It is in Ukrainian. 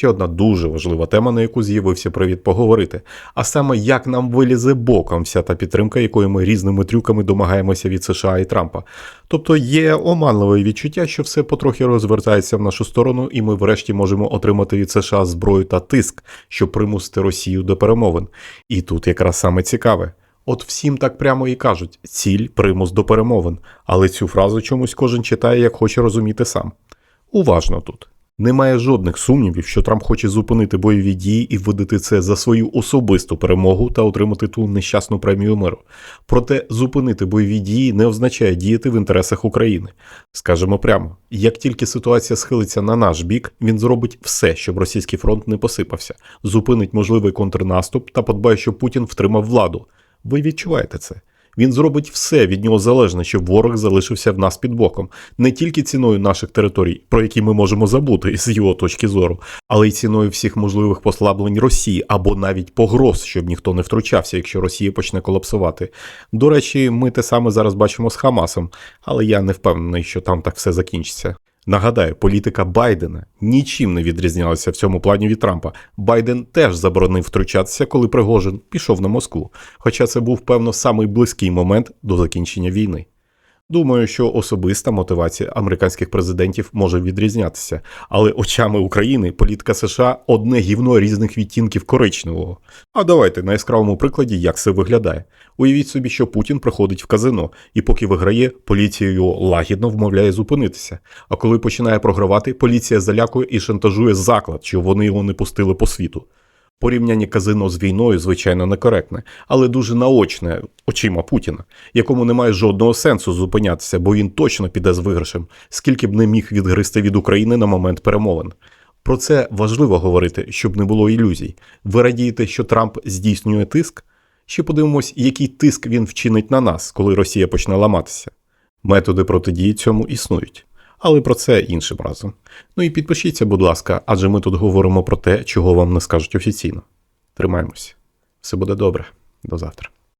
Ще одна дуже важлива тема, на яку з'явився привід поговорити, а саме як нам вилізе боком вся та підтримка, якої ми різними трюками домагаємося від США і Трампа. Тобто є оманливе відчуття, що все потрохи розвертається в нашу сторону, і ми врешті можемо отримати від США зброю та тиск, щоб примусити Росію до перемовин. І тут якраз саме цікаве. От всім так прямо і кажуть: ціль примус до перемовин, але цю фразу чомусь кожен читає, як хоче розуміти сам. Уважно тут. Немає жодних сумнівів, що Трамп хоче зупинити бойові дії і видати це за свою особисту перемогу та отримати ту нещасну премію миру. Проте зупинити бойові дії не означає діяти в інтересах України. Скажемо прямо, як тільки ситуація схилиться на наш бік, він зробить все, щоб російський фронт не посипався, зупинить можливий контрнаступ та подбає, щоб Путін втримав владу. Ви відчуваєте це? Він зробить все від нього залежне, щоб ворог залишився в нас під боком, не тільки ціною наших територій, про які ми можемо забути з його точки зору, але й ціною всіх можливих послаблень Росії або навіть погроз, щоб ніхто не втручався, якщо Росія почне колапсувати. До речі, ми те саме зараз бачимо з Хамасом, але я не впевнений, що там так все закінчиться. Нагадаю, політика Байдена нічим не відрізнялася в цьому плані від Трампа. Байден теж заборонив втручатися, коли Пригожин пішов на Москву. Хоча це був, певно, самий близький момент до закінчення війни. Думаю, що особиста мотивація американських президентів може відрізнятися, але очами України політика США одне гівно різних відтінків коричневого. А давайте на яскравому прикладі, як це виглядає. Уявіть собі, що Путін приходить в казино, і поки виграє, поліція його лагідно вмовляє зупинитися. А коли починає програвати, поліція залякує і шантажує заклад, що вони його не пустили по світу. Порівняння казино з війною, звичайно, некоректне, але дуже наочне очима Путіна, якому немає жодного сенсу зупинятися, бо він точно піде з виграшем, скільки б не міг відгристи від України на момент перемовин. Про це важливо говорити, щоб не було ілюзій. Ви радієте, що Трамп здійснює тиск? Ще подивимось, який тиск він вчинить на нас, коли Росія почне ламатися. Методи протидії цьому існують. Але про це іншим разом. Ну і підпишіться, будь ласка, адже ми тут говоримо про те, чого вам не скажуть офіційно. Тримаємось. Все буде добре. До завтра.